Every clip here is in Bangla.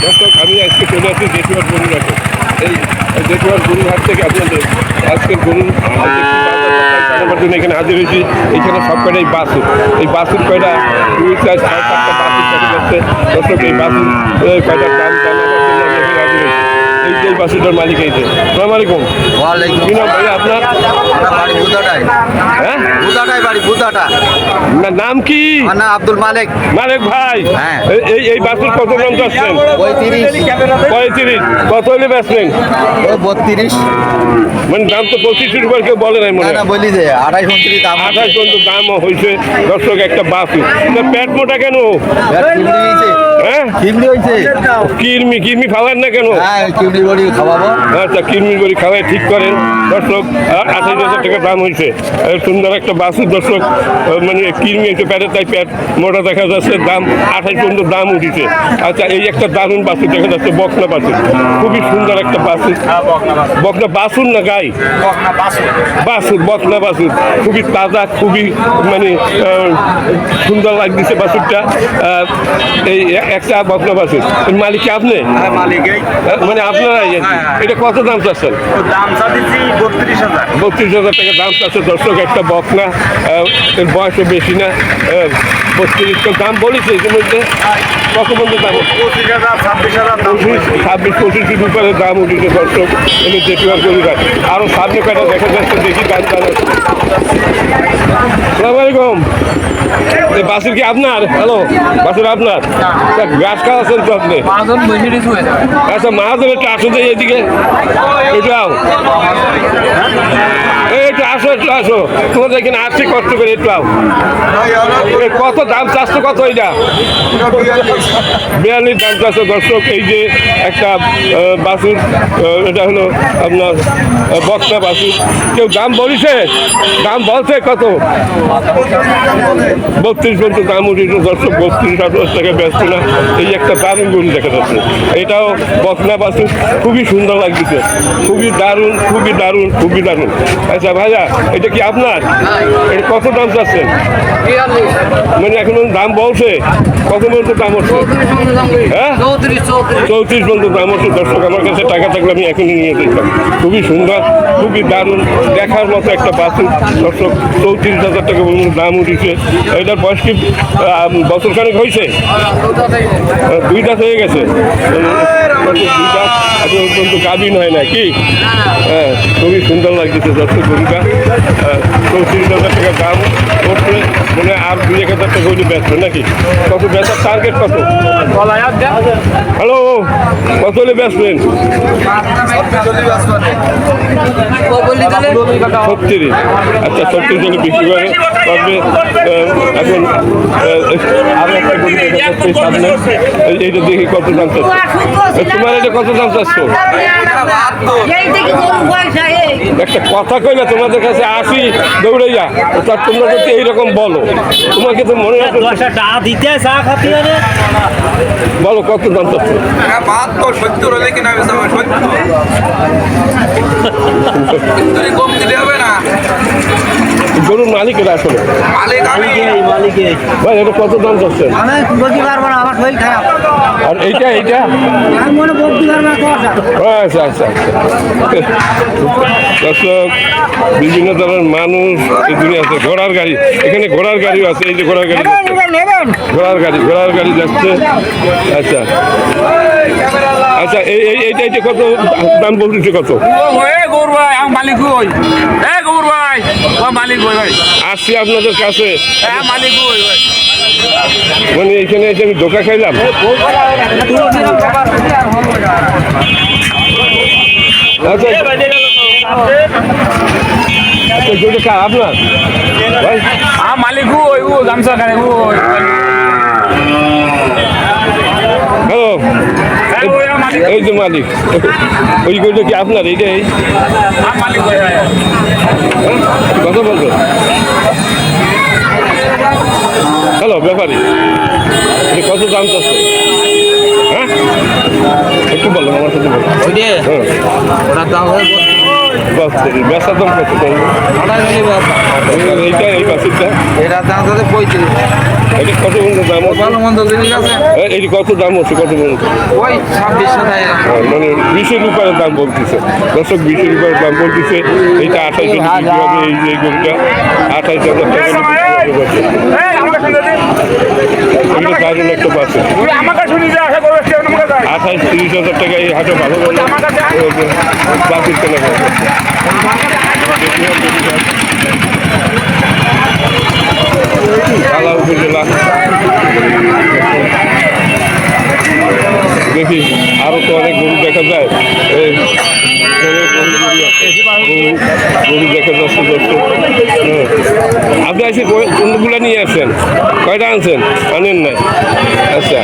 দর্শক আমি আজকে চলে আসছি জেঠুয়ার গরুর হাটে এই জেঠুয়ার গরুর হাট থেকে আপনাদের আজকের গরুর জন্য এখানে হাজির হয়েছি এখানে সব কয়টাই বাসুর এই বাসুর কয়টা দুই চার ছয় সাতটা বাসুর কয়টা যাচ্ছে দর্শক এই বাসুর আহ, কয়টার দাম জানাবার জন্য এই যে বাসুরটার মালিক এই যে সালাম কি নাম ভাইয়া আপনার বাড়ি হ্যাঁ? বাড়ি নাম কি? আব্দুল মালিক। মালিক ভাই। হ্যাঁ। এই- এই এই কত দাম চাচ্ছেন পঁয়ত্রিশ। কত হলে বেচলেন বত্রিশ। মানে দাম তো পঁচিশ কেউ বলে নাই মনে বলি যে উনত্রিশ দাম আঠাশ দামও হয়েছে। দর্শক একটা বাসু পেট মোটা কেন? হ্যাঁ? কিরমি কিরমি খাওয়ার না কেন? হ্যাঁ বড়ি খাওয়াবো। আচ্ছা কিরমি করে খাওয়াই ঠিক করেন। দর্শক আঠাশ হাজার টাকা দাম হয়েছে সুন্দর একটা বাসুর দর্শক মানে কিরমি হয়েছে পেটে তাই পেট মোটা দেখা যাচ্ছে দাম আঠাশ পর্যন্ত দাম উঠেছে। আচ্ছা এই একটা দারুণ বাসুর দেখা যাচ্ছে বকনা বাসুর খুবই সুন্দর একটা বাসুর বকনা বাসুর না গাই? বাসুর বকনা বাসুর। খুবই তাজা খুবই মানে সুন্দর লাগতেছে বাসুরটা। এই একটা বকনা বাসুর। মালিক কি আপনি? মানে আপনারাই? এটা কত দাম চাচ্ছেন? দাম চাচ্ছি বত্রিশ হাজার। বত্রিশ হাজার টাকা দাম চাচ্ছে দর্শক একটা বকনা না এর বয়সও বেশি না বত্রিশ দাম বলেছে ইতিমধ্যে কত পর্যন্ত দাম? পঁচিশ হাজার ছাব্বিশ হাজার পঁচিশ ছাব্বিশ পঁচিশ রুপের দাম উঠেছে দর্শক এনে যেটুকার গরুরা আরও সামনে কয়টা দেখা যাচ্ছে দেখি দাম দাম সালাম আলাইকুম। বাসুর কি আপনার? হ্যালো বাসুর আপনার? গাছ খাওয়াচ্ছেন তো আপনি? আচ্ছা মাহাজন একটু আসো তো এইদিকে। একটু আসো একটু আসো। তোমাদের এখানে আসছি কষ্ট করে একটু আও। কত দাম চাচ্ছ, কত এইটা বিয়াল্লিশ দাম চাচ্ছে, দর্শক, এই যে একটা বাসুর এটা হলো আপনার বক্তা বাসুর। কেউ দাম বলিছে? দাম বলছে কত? বত্রিশ পর্যন্ত দাম উঠেছে, দর্শক, বত্রিশ আঠাশ টাকা ব্যস্ত না। এই একটা দারুণ গরু দেখা যাচ্ছে। এটাও বকনা বাসুর, খুবই সুন্দর লাগতেছে। খুবই দারুণ খুবই দারুণ খুবই দারুণ। আচ্ছা ভাইয়া এটা কি আপনার? এটা কত দাম চাচ্ছেন? মানে এখন দাম বলছে কত পর্যন্ত দাম হচ্ছে? হ্যাঁ? চৌত্রিশ পর্যন্ত দাম হচ্ছে দর্শক আমার কাছে টাকা থাকলে আমি এখনই নিয়ে যেতাম। খুবই সুন্দর খুবই দারুণ দেখার মতো একটা বাসুর দর্শক চৌত্রিশ হাজার টাকা পর্যন্ত দাম উঠেছে। এটার বয়স কি বছর খানেক হয়েছে? আহ, দুইটা হয়ে গেছে। দর্শক, দুইটা এখন পর্যন্ত গাভিন হয় না কি হ্যাঁ খুবই সুন্দর লাগতেছে দর্শক। গরুটা চৌত্রিশ হাজার টাকা দাম করছে মানে আর দুই এক হাজার টাকা হইলে ব্যস্ত নাকি? কত বেচার টার্গেট কত? হ্যালো কত হলে বেচবেন? ছত্রিশ। আচ্ছা ছত্রিশ হলে বিক্রি করে তবে এখন আহ, আরও একটা গরু দেখা সামনে। এইটা দেখি কত দাম চাচ্ছে। তোমার এটা কত দাম চাচ্ছ? একটা কথা কইলে তোমাদের কাছে আসি দৌড়াইয়া। তা তোমরা যদি এইরকম বলো তোমাকে তো মনে হয় বলো কত দাম চাচ্ছ? বাহাত্তর সত্তর হলে কিনা সত্তর। কম দিলে হবে গরুর মালিকেরা আসলে। মালিক ভাই এটা কত দাম চাচ্ছে আমি বলতে পারব না আমার শরীর খারাপ। আর এইটা এইটা? আমি মনে বলতে পারব না আচ্ছা আচ্ছা আচ্ছা। দর্শক বিভিন্ন ধরনের মানুষ এই দুনিয়াতে ঘোড়ার গাড়ি এখানে ঘোড়ার গাড়িও আছে এই যে ঘোড়ার গাড়ি ঘোড়ার গাড়ি ঘোড়ার গাড়ি যাচ্ছে। আচ্ছা। আচ্ছা এই এই এইটা এইটা কত? দাম বলতেছে কত? মালিক হই। এ গৌর ভাই মালিক হই ভাই। আসছি আপনাদের কাছে। হ্যাঁ মালিক হই ভাই। মানে এখানে এসে আমি ধোকা খাইলাম? আচ্ছা। আচ্ছা আপনার? মালিক হ্যালো। এই যে মালিক ওই গরুটা কি আপনার? এইটাই কত বলতো হ্যালো ব্যাপারি। কত দাম চাচ্ছে? হ্যাঁ? একটু বলো আমার সাথে হ্যাঁ। দাম বেচার দাম কত? এইটা এই এটার দাম পঁয়ত্রিশ। এটা কত দাম হচ্ছে ভালো মন্দ জিনিস আছে? এটি কত দাম হচ্ছে কত পর্যন্ত ওই ছাব্বিশ হ্যাঁ, মানে বিশের উপরে দাম বলতেছে। দর্শক বিশের উপরে দাম বলতেছে। এইটা আঠাইশ হাজার বিক্রি হবে এই যে গরুটা। আঠাইশ হাজার টাকা দারুণ একটা আঠাইশ তিরিশ হাজার টাকা এই হাটে ভালো ভালো বাসের কেনা করবে কালা উপজেলা দেখি আরও তো অনেক গরু দেখা যায় এই অনেক গরু গরু আছে। গরু- গরু দেখা যাচ্ছে দর্শক হ্যাঁ। আপনি এসে কোনগুলো নিয়ে আসছেন? কয়টা আনছেন? আনেন নাই। আচ্ছা।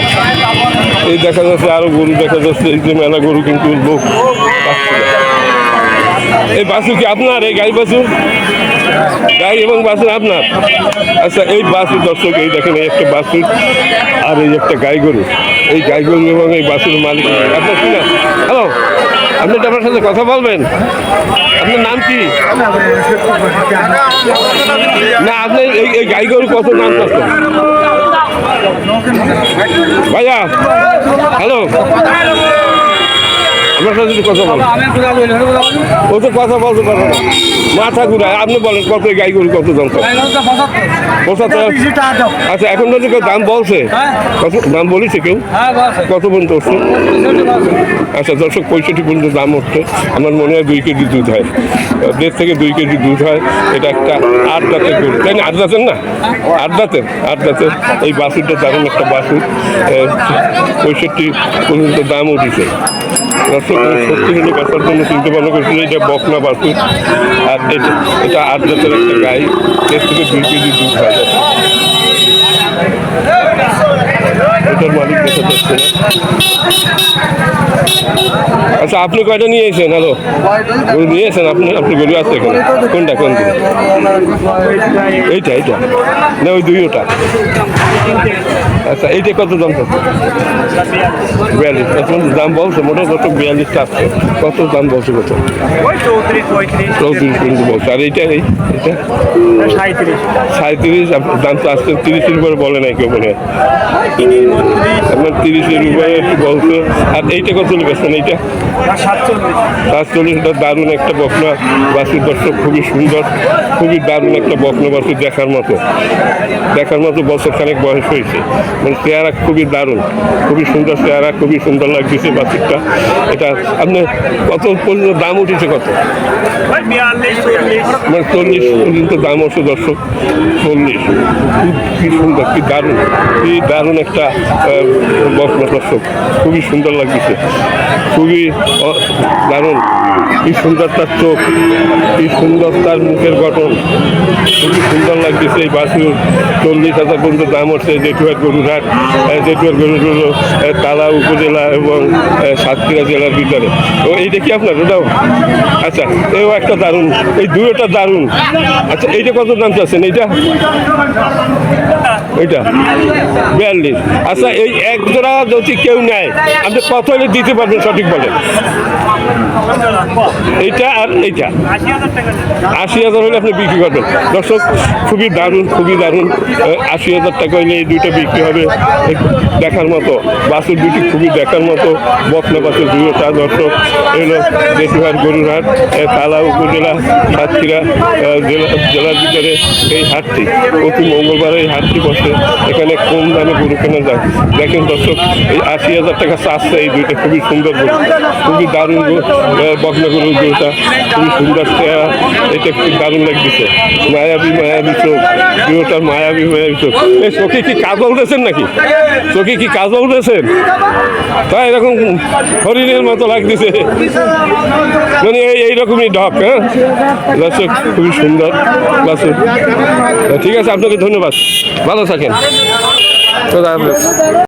এই দেখা যাচ্ছে আরও গরু দেখা যাচ্ছে, এই যে মেলা গরু কিন্তু লোক এই বাসু কি আপনার? এই গাই বাসু? গাই এবং বাসু আপনার? আচ্ছা এই বাসু দর্শক, এই দেখেন, এই একটা বাসু আর এই একটা গাই গরু। এই গাই গরু এবং এই বাসুর মালিক। আপনার কি না হ্যালো আপনি তো আপনার সাথে কথা বলবেন? আপনার নাম কি? না, আপনি এই গাই গরু কত নাম চাচ্ছেন ভাইয়া, হ্যালো? আপনার সাথে একটু কথা বল ও তো কথা বলতে পারবে না। মাথা ঘুরায় আপনি বলেন কত গাই গরু কত দাম পঁচাত্তর। আচ্ছা এখন যদি কেউ দাম বলছে কত দাম বলেছে কেউ? কত পর্যন্ত উঠছে আচ্ছা দর্শক পঁয়ষট্টি পর্যন্ত দাম উঠছে আমার মনে হয় দুই কেজি দুধ হয়। দেড় থেকে দুই কেজি দুধ হয়। এটা একটা আট দাঁতের গরু। তাই না? আট দাঁতের না? আট দাঁতের? আট দাঁতের। এই বাছুরটা দারুণ একটা বাসুর। পঁয়ষট্টি পর্যন্ত দাম উঠেছে সত্যি হলে জন্য চিনতে ভালো করছিল, এটা বকনা বাছুর। আর এটা আট দাঁতের একটা গাই। এর থেকে দুই কেজি দুধ হয় এটার মালিক দেখা যাচ্ছে আচ্ছা আপনি কয়টা নিয়ে এসেছেন? হ্যালো। গরু নিয়ে এসেছেন আপনি? আপনি গরু আছে এখানে। কোনটা কোনটা? এইটা এইটা। না, ওই দুই ওটা। আচ্ছা এইটা কত দাম কত বিয়াল্লিশ। কত দাম বলছে মোটা কত বিয়াল্লিশটা আসছে কত দাম বলছে কত? চৌত্রিশ চৌত্রিশ বলছে। আর এইটা এই এটা সাঁত্রিশ দাম তো আসছে তিরিশের উপরে বলে নাই কেউ হয়। আপনার তিরিশের উপরে একটু বলছে। আর এইটা কত বেছেন এইটা? সাতচল্লিশ। সাতচল্লিশটা দারুণ একটা বকনা। বাসুর দর্শক খুবই সুন্দর। খুবই দারুণ একটা বকনা বাসুর দেখার মতো। দেখার মতো বছর খানেক বয়স হয়েছে। এবং চেহারা খুবই দারুণ, খুবই সুন্দর চেহারা, খুবই সুন্দর লাগতেছে বাচ্চিকটা এটা আপনি কত পর্যন্ত দাম উঠেছে কত? মানে চল্লিশ পর্যন্ত দাম হচ্ছে দর্শক, চল্লিশ। খুব কি সুন্দর, কি দারুণ কি দারুণ একটা দর্শক, খুবই সুন্দর লাগতেছে। খুবই দারুণ। কি সুন্দর তার চোখ কি সুন্দর তার মুখের গঠন। খুবই সুন্দর লাগতেছে এই বাসুর চল্লিশ হাজার পর্যন্ত দাম হচ্ছে জেঠুয়ার আহ, জেঠুয়ার আহ, তালা উপজেলা এবং সাতক্ষীরা জেলার ভিতরে। তো এইটা কি আপনার? ওটাও? আচ্ছা এও একটা দারুণ। এই দুটোটা দারুণ। আচ্ছা এইটা কত দাম চাচ্ছেন? এইটা? এইটা বিয়াল্লিশ। আচ্ছা এই এক জোড়া যদি কেউ নেয় আপনি কত হলে দিতে পারবেন সঠিক বলেন? এইটা আর এইটা। আশি হাজার হলে আপনি বিক্রি করবেন। দর্শক খুবই দারুণ খুবই দারুণ। আশি হাজার টাকা হলে এই দুইটা বিক্রি হবে। দেখার মতো। বাসুর দুটি খুবই দেখার মতো। বকনা বাসুর দুইটা দর্শক। এলো গরুরহাট এ, তালা উপজেলা সাতক্ষীরা জেলা জেলার ভিতরে এই হাটটি। প্রতি মঙ্গলবার এই হাটটি বসে এখানে কম দামে গরু কেনা যায়। দেখেন দর্শক এই আশি হাজার টাকা চাচ্ছে এই দুইটা খুবই সুন্দর গরু। খুবই দারুণ গরু, বকনা গরুর গরুটা খুবই সুন্দর এটা খুব দারুণ লাগতেছে। মায়াবী মায়াবী চোখ। দুটার মায়াবী মায়াবী চোখ। এই চোখে কি কাজল দিয়েছেন নাকি? চোখে কি কাজল দিয়েছেন তাই এরকম হরিণের মতো লাগতেছে। মানে এই এইরকমই ঢক হ্যাঁ? দর্শক খুবই সুন্দর। ঠিক আছে আপনাকে ধন্যবাদ। ভালো থাকেন